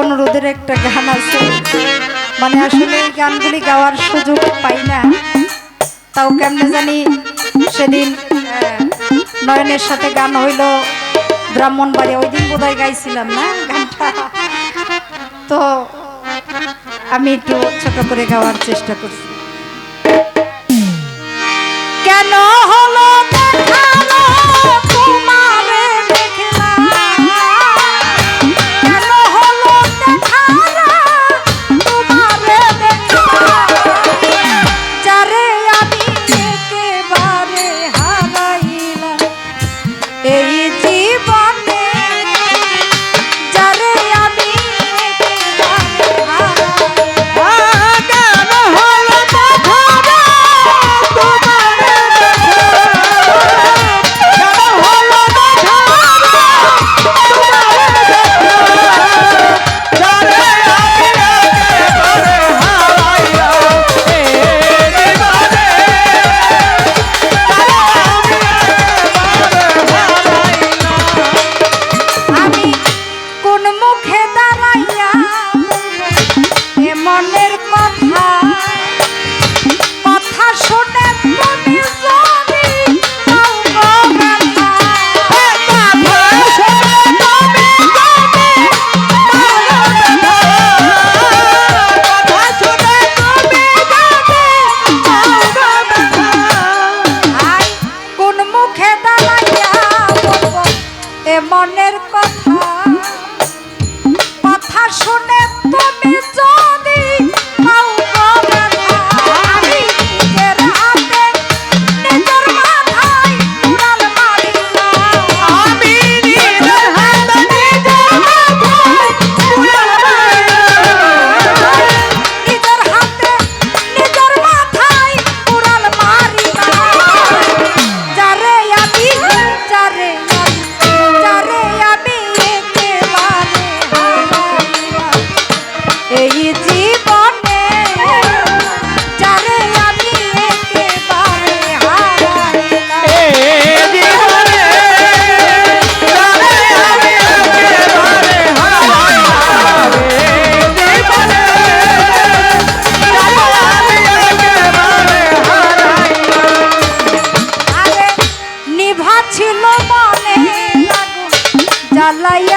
অনুরোধের একটা গান আছে। মানে আসলে এই গানগুলি গাওয়ার সুযোগ পাই না। তাও কেমনে জানি সেদিন নয়নের সাথে গান হইল ব্রাহ্মণবাড়ি ওই দিন বোধহয় গাইছিলাম না গানটা। তো আমি একটু ছোট করে গাওয়ার চেষ্টা করছি। la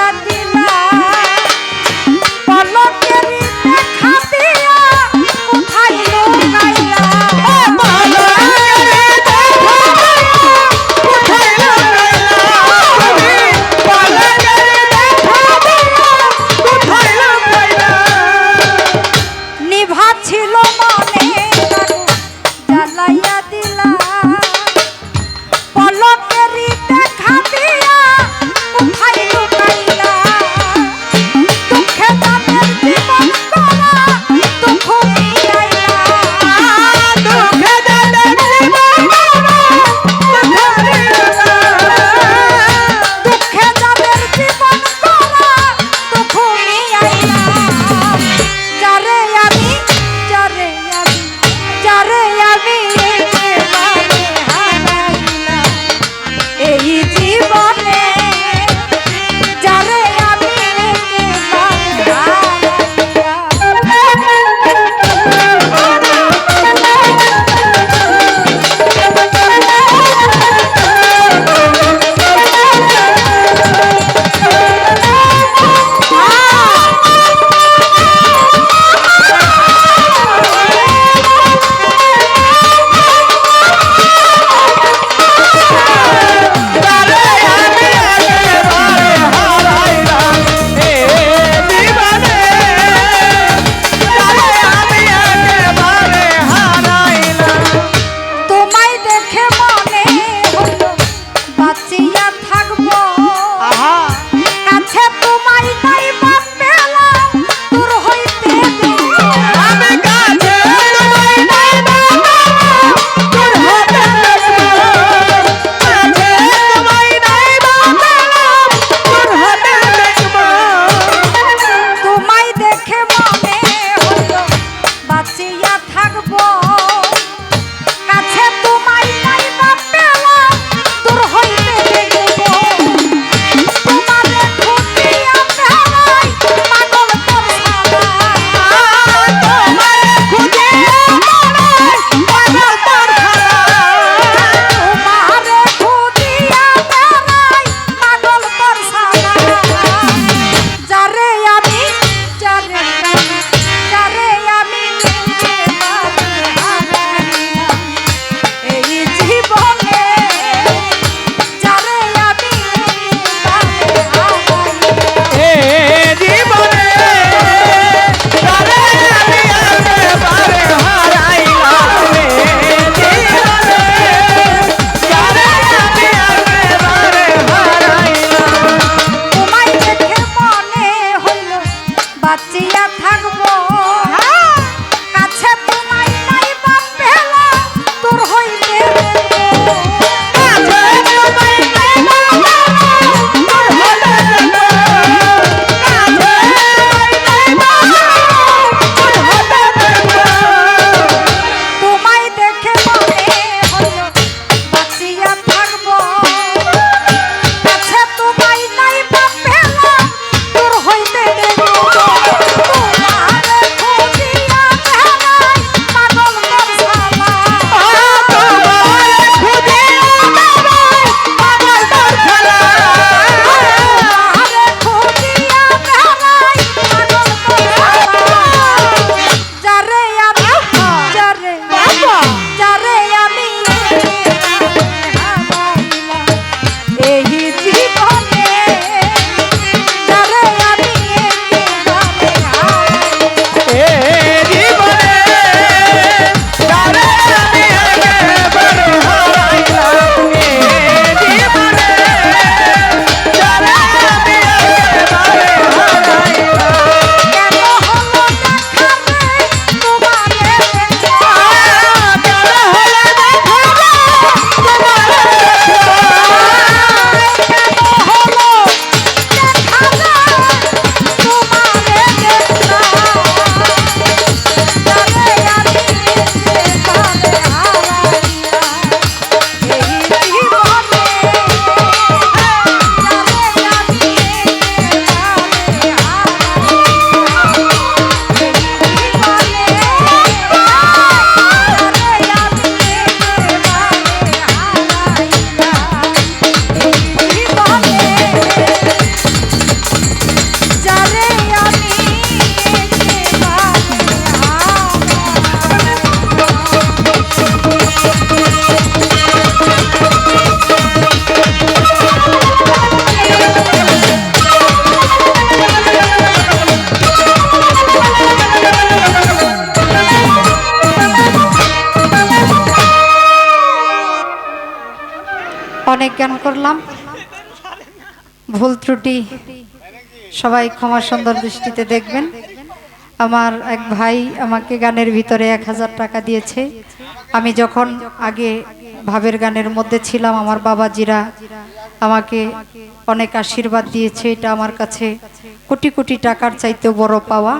অনেক জ্ঞান করলাম। ভুল ত্রুটি সবাই ক্ষমা সুন্দর দৃষ্টিতে দেখবেন। আমার এক ভাই আমাকে গানের ভিতরে এক হাজার টাকা দিয়েছে। আমি যখন আগে ভাবের গানের মধ্যে ছিলাম, আমার বাবাজিরা আমাকে অনেক আশীর্বাদ দিয়েছে। এটা আমার কাছে কোটি কোটি টাকার চাইতেও বড় পাওয়া।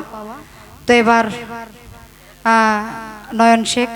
তো এবার নয়ন শেখ